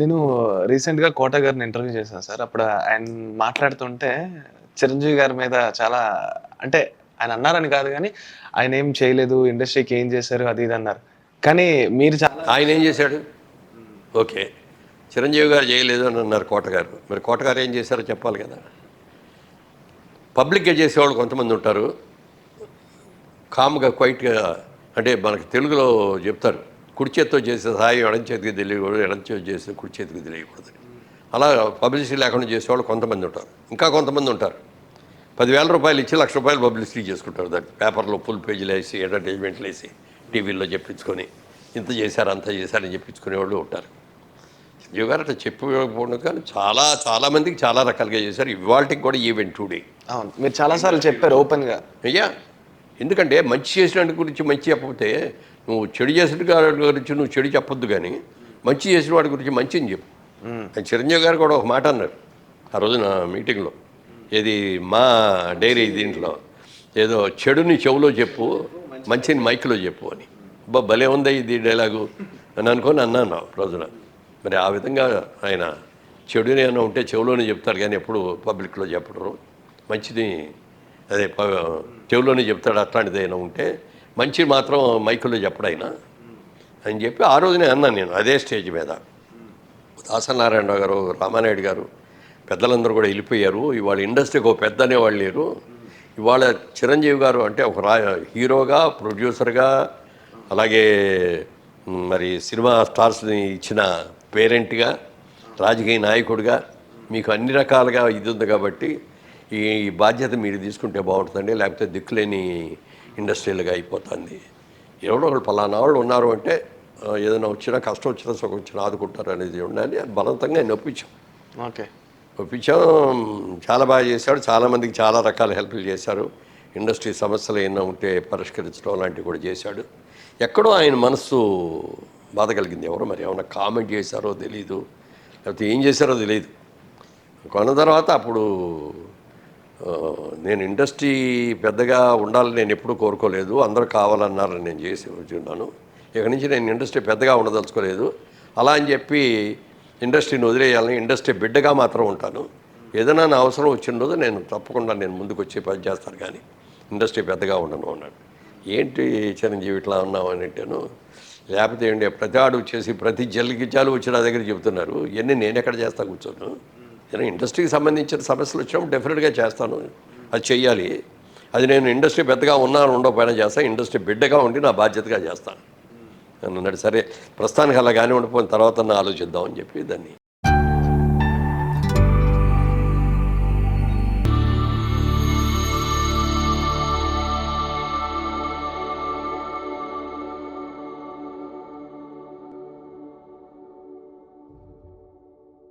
నేను రీసెంట్గా కోట గారిని ఇంటర్వ్యూ చేశాను సార్. అప్పుడు ఆయన మాట్లాడుతుంటే చిరంజీవి గారి మీద చాలా అంటే ఆయన అన్నారని కాదు కానీ ఆయన ఏం చేయలేదు ఇండస్ట్రీకి ఏం చేశారు అది ఇది అన్నారు. కానీ మీరు చాలా ఆయన ఏం చేశాడు? ఓకే. చిరంజీవి గారు చేయలేదు అని అన్నారు కోటగారు మరి కోటగారు ఏం చేశారో చెప్పాలి కదా. పబ్లిక్గా చేసేవాళ్ళు కొంతమంది ఉంటారు. కామ్గా క్వైట్గా అంటే మనకి తెలుగులో చెప్తారు. కుడి చేత్తో చేసే సాయం ఎడం చేతికి తెలియకూడదు ఎడం చేతి చేసే కుడి చేతికి తెలియకూడదు. అలా పబ్లిసిటీ లేకుండా చేసేవాళ్ళు కొంతమంది ఉంటారు. ఇంకా కొంతమంది ఉంటారు. పదివేల రూపాయలు ఇచ్చి లక్ష రూపాయలు పబ్లిసిటీ చేసుకుంటారు దాన్ని. పేపర్లో ఫుల్ పేజీలు వేసి అడ్వర్టైజ్మెంట్లు వేసి టీవీల్లో చెప్పించుకొని ఇంత చేశారు అంత చేశారని చెప్పించుకునే వాళ్ళు ఉంటారు. సంజీవ్ గారు అట్లా చెప్పకపోవడం కానీ చాలా చాలా మందికి చాలా రకాలుగా చేశారు. ఇవాళకి కూడా ఈవెంట్ టుడే. అవును. మీరు చాలాసార్లు చెప్పారు ఓపెన్గా. అయ్యా ఎందుకంటే మంచి చేసిన గురించి మంచి చెప్పకపోతే నువ్వు చెడు చేసిన వాడి గురించి నువ్వు చెడు చెప్పొద్దు కానీ మంచి చేసిన వాడి గురించి మంచిని చెప్పు. ఆయన చిరంజీవి గారు కూడా ఒక మాట అన్నారు. ఆ రోజు నా మీటింగ్లో ఏది మా డైరీ దీంట్లో ఏదో చెడుని చెవులో చెప్పు మంచిని మైక్లో చెప్పు అని. అబ్బా భలే ఉంది ఇది డైలాగు? అని అనుకొని అన్నాను ఆ రోజున. మరి ఆ విధంగా ఆయన చెడుని ఏమైనా ఉంటే చెవులోనే చెప్తారు కానీ ఎప్పుడు పబ్లిక్లో చెప్పడరు మంచిది అదే చెవిలోనే చెప్తాడు అట్లాంటిది అయినా ఉంటే మంచి మాత్రం మైకుల్లో చెప్పడైనా అని చెప్పి ఆ రోజునే అన్నాను నేను అదే స్టేజ్ మీద. దాసనారాయణరావు గారు రామానాయుడు గారు పెద్దలందరూ కూడా వెళ్ళిపోయారు. ఇవాళ ఇండస్ట్రీకి ఒక పెద్ద అనేవాళ్ళు లేరు. ఇవాళ చిరంజీవి గారు అంటే ఒక రా హీరోగా ప్రొడ్యూసర్గా అలాగే మరి సినిమా స్టార్స్ని ఇచ్చిన పేరెంట్గా రాజకీయ నాయకుడిగా మీకు అన్ని రకాలుగా ఇది ఉంది కాబట్టి ఈ ఈ బాధ్యత మీరు తీసుకుంటే బాగుంటుందండి. లేకపోతే దిక్కులేని ఇండస్ట్రియల్గా అయిపోతుంది. ఎవరో ఒకళ్ళు పలానా వాళ్ళు ఉన్నారు అంటే ఏదైనా వచ్చినా కష్టం వచ్చినా సుఖం వచ్చినా ఆదుకుంటారు అనేది ఉండాలి అది బలవంతంగా ఆయన ఒప్పించాం ఓకే. ఒప్పించాం చాలా బాగా చేశాడు. చాలామందికి చాలా రకాల హెల్ప్లు చేశారు. ఇండస్ట్రీ సమస్యలు ఏమైనా ఉంటే పరిష్కరించడం లాంటివి కూడా చేశాడు. ఎక్కడో ఆయన మనస్సు బాధ కలిగింది. ఎవరో మరి ఏమైనా కామెంట్ చేశారో తెలియదు లేకపోతే ఏం చేశారో తెలియదు కొన్న తర్వాత అప్పుడు నేను ఇండస్ట్రీ పెద్దగా ఉండాలని నేను ఎప్పుడూ కోరుకోలేదు. అందరూ కావాలన్నారని నేను చేసి ఉన్నాను ఇక నుంచి నేను ఇండస్ట్రీ పెద్దగా ఉండదలుచుకోలేదు. అలా అని చెప్పి ఇండస్ట్రీని వదిలేయాలని ఇండస్ట్రీ బిడ్డగా మాత్రం ఉంటాను. ఏదైనా నా అవసరం వచ్చిన రోజు నేను తప్పకుండా నేను ముందుకు వచ్చి పని చేస్తాను కానీ ఇండస్ట్రీ పెద్దగా ఉండను అన్నాడు. ఏంటి చిరంజీవి ఇట్లా ఉన్నావు అని అంటాను లేకపోతే ఏంటి ప్రతి ఆడు వచ్చేసి ప్రతి జల్లికిచ్చాలు వచ్చి నా దగ్గర చెబుతున్నారు. ఇవన్నీ నేను ఎక్కడ చేస్తా కూర్చోను? నేను ఇండస్ట్రీకి సంబంధించిన సమస్యలు వచ్చినప్పుడు డెఫినెట్గా చేస్తాను. అది చెయ్యాలి. అది నేను ఇండస్ట్రీ పెద్దగా ఉన్నాను ఉండకపోయినా చేస్తాను ఇండస్ట్రీ బిడ్డగా ఉండి నా బాధ్యతగా చేస్తాను. అన్నాడు సరే ప్రస్తుతానికి అలా కానీ ఉండిపోయిన తర్వాత నా ఆలోచిద్దామని చెప్పి దాన్ని